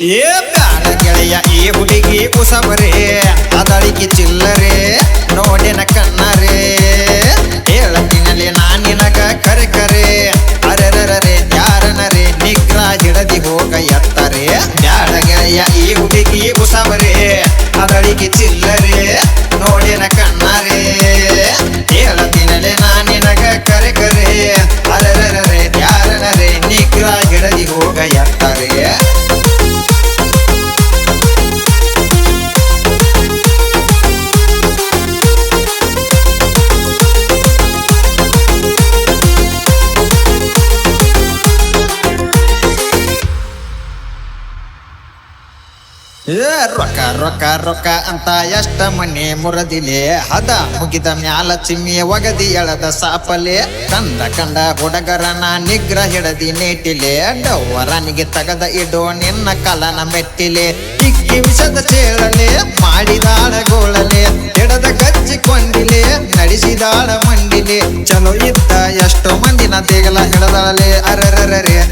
ಏ ಬ್ಯಾಡ ಗೆಳೆಯ ಈ ಹುಡುಗಿ ಕುಸಬರೇ ಅದಳಿಗೆ ಚಿಲ್ಲರೆ, ನೋಡಿನ ಕಣ್ಣರೇ. ಹೇಳತಿನಲ್ಲಿ ನಾನಿನಗ ಕರೆಕರೆ ಅರೆರರರೆ, ಯಾರನರೆ ನಿಗ್ರ ಹಿಡದಿ ಹೋಗ ಎತ್ತರೆ. ಬ್ಯಾಡ ಗೆಳೆಯ ಈ ಹುಡುಗಿ ಕುಸಬರೇ ಅದಳಿಗೆ ಚಿಲ್ಲರೆ. ಏ, ರೊಕ್ಕ ರೊಕ್ಕ ರೊಕ್ಕ ಅಂತ ಎಷ್ಟ ಮನೆ ಮುರದಿಲೆ? ಹದ ಮುಗಿದ ಮ್ಯಾಲ ಚಿಮ್ಮಿ ಒಗದಿ ಎಳದ ಸಾಪಲೆ. ಕಂದ ಕಂಡ ಹುಡುಗರನ ನಿಗ್ರ ಹಿಡದಿ ನೇಟಿಲೆ. ಡೌವರನಿಗೆ ತಗದ ಇಡೋ ನಿನ್ನ ಕಲನ ಮೆಟ್ಟಿಲೆ. ಇಕ್ಕಿ ವಿಷದ ಚೇಳಲೆ, ಮಾಡಿದಾಳ ಗೋಳಲೆ. ಎಡದ ಕಚ್ಚಿಕೊಂಡಿಲೆ ನಡೆಸಿದಾಳ ಮಂಡಿಲೆ. ಚಲೋ ಇದ್ದ ಎಷ್ಟೋ ಮಂದಿನ ದೇಗಲ ಹಿಡದಾಳಲೆ ಅರರರರೆ.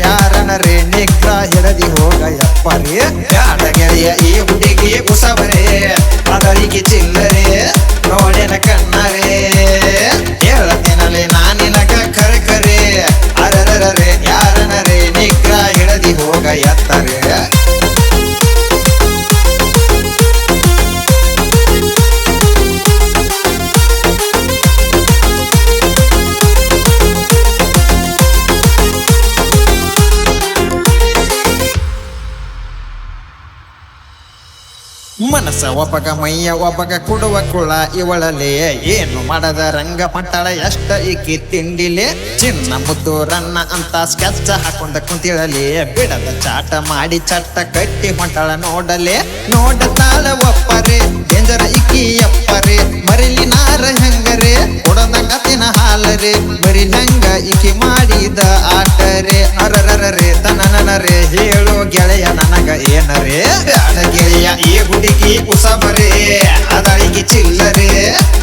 ಮನಸ ಒಬ್ಬಗ ಮೈಯ ಒಬ್ಬಗ ಕೊಡುವ ಕುಳ ಇವಳಲೆ ಏನು ಮಾಡದ ರಂಗ ಪಟ್ಟಳ ಎಷ್ಟ ಈಕಿ ತಿಂಡಿಲೆ? ಚಿನ್ನ ಮುದ್ದು ರನ್ನ ಅಂತ ಸ್ಕೆಚ್ ಹಾಕೊಂಡ ಕುಂತಿಳಲಿ. ಬಿಡದ ಚಾಟ ಮಾಡಿ ಚಟ್ಟ ಕಟ್ಟಿ ಹೊಂಟಳ ನೋಡಲೆ. ನೋಡತಾಳ ಒಪ್ಪರೆ ಎಂಜರ ಇಕ್ಕಿ ಎಪ್ಪರೆ. ಮರಿಲಿ ನಾರ ಹೆಂಗರೆ, ಕೊಡದ ಹಾಲರೆ. ಬರಿ ನಂಗ ಇಕ್ಕಿ ಮಾಡಿದ ಆಟರೆ. ಅರರರರೆ, ತನನನರೆ, ಹೇಳು ಗೆಳೆಯ ನನಗ ಏನರೇ. ಗೆಳೆಯ, ಈ ಈ ಕುಸಬರೇ ಅದರಿಗೆ ಚಿಲ್ಲರೆ,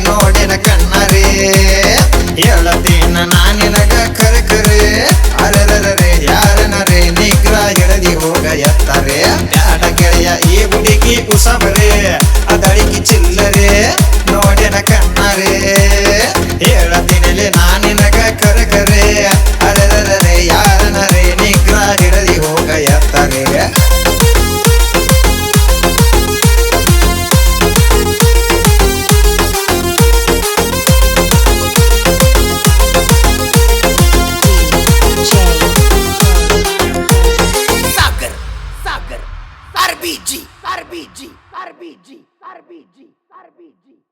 ನೋಡಿನ ಕಣ್ಣರೇ. ಹೇಳತೇನ ನಾನಿನಗ ಕರೆ ಅರರರರೆ, ಯಾರನರೆ, ನಿಗ್ರ ಎಳದಿ ಹೋಗ ಎತ್ತರೆ. ಬ್ಯಾಡ ಗೆಳೆಯ, ಈ ಹುಡುಗಿ ಕುಸಬರೇ ಅದರಿಗೆ ಚಿಲ್ಲರೆ. Arbide! Arbide! Arbide!